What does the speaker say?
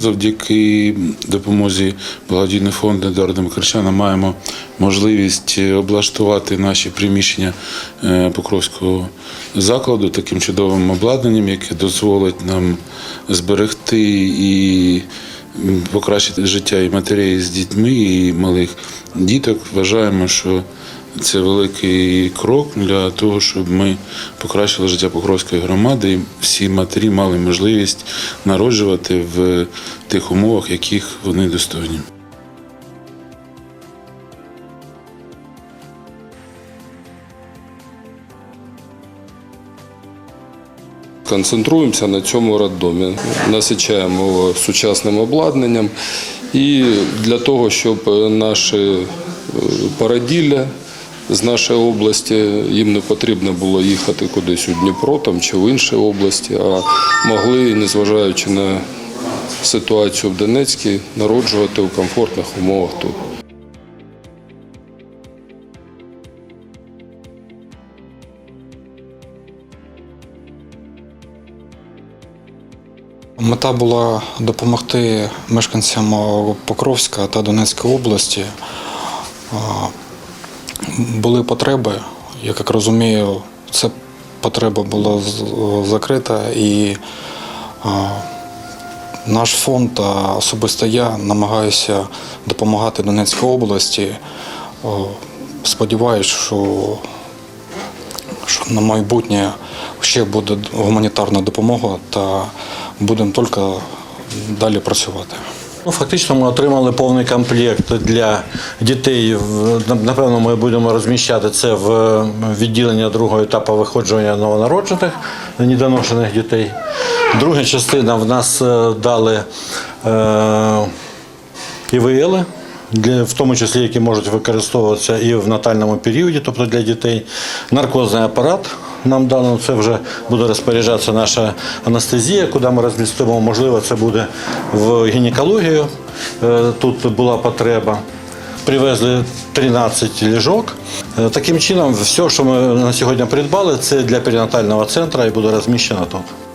Завдяки допомозі благодійного фонду Едуарда Микричана маємо можливість облаштувати наші приміщення е, Покровського закладу таким чудовим обладнанням, яке дозволить нам зберегти і покращити життя і матерей з дітьми, і малих діток. Вважаємо, що це великий крок для того, щоб ми покращили життя Покровської громади, і всі матері мали можливість народжувати в тих умовах, яких вони достойні. Концентруємося на цьому роддомі, насичаємо його сучасним обладнанням. І для того, щоб наші е, породілля з нашої області, їм не потрібно було їхати кудись у Дніпро там, чи в інші області, а могли, незважаючи на ситуацію в Донецькій, народжувати у комфортних умовах тут. Мета була допомогти мешканцям Покровська та Донецької області. Були потреби, я як розумію, ця потреба була закрита і наш фонд та особисто я намагаюся допомагати Донецькій області. Сподіваюсь, що що на майбутнє ще буде гуманітарна допомога та будемо тільки далі працювати. Ну, фактично ми отримали повний комплект для дітей. Напевно, ми будемо розміщати це в відділення другого етапу виходження новонароджених недоношених дітей. Друга частина в нас е, дали е, ІВЛ, в тому числі, які можуть використовуватися і в натальному періоді, тобто для дітей. Наркозний апарат нам дано, це вже буде розпоряджатися наша анестезія, куди ми розмістимо. Можливо, це буде в гінекологію. Е, Тут була потреба. Привезли 13 ліжок. Е, Таким чином, все, що ми на сьогодні придбали, це для перинатального центру і буде розміщено тут.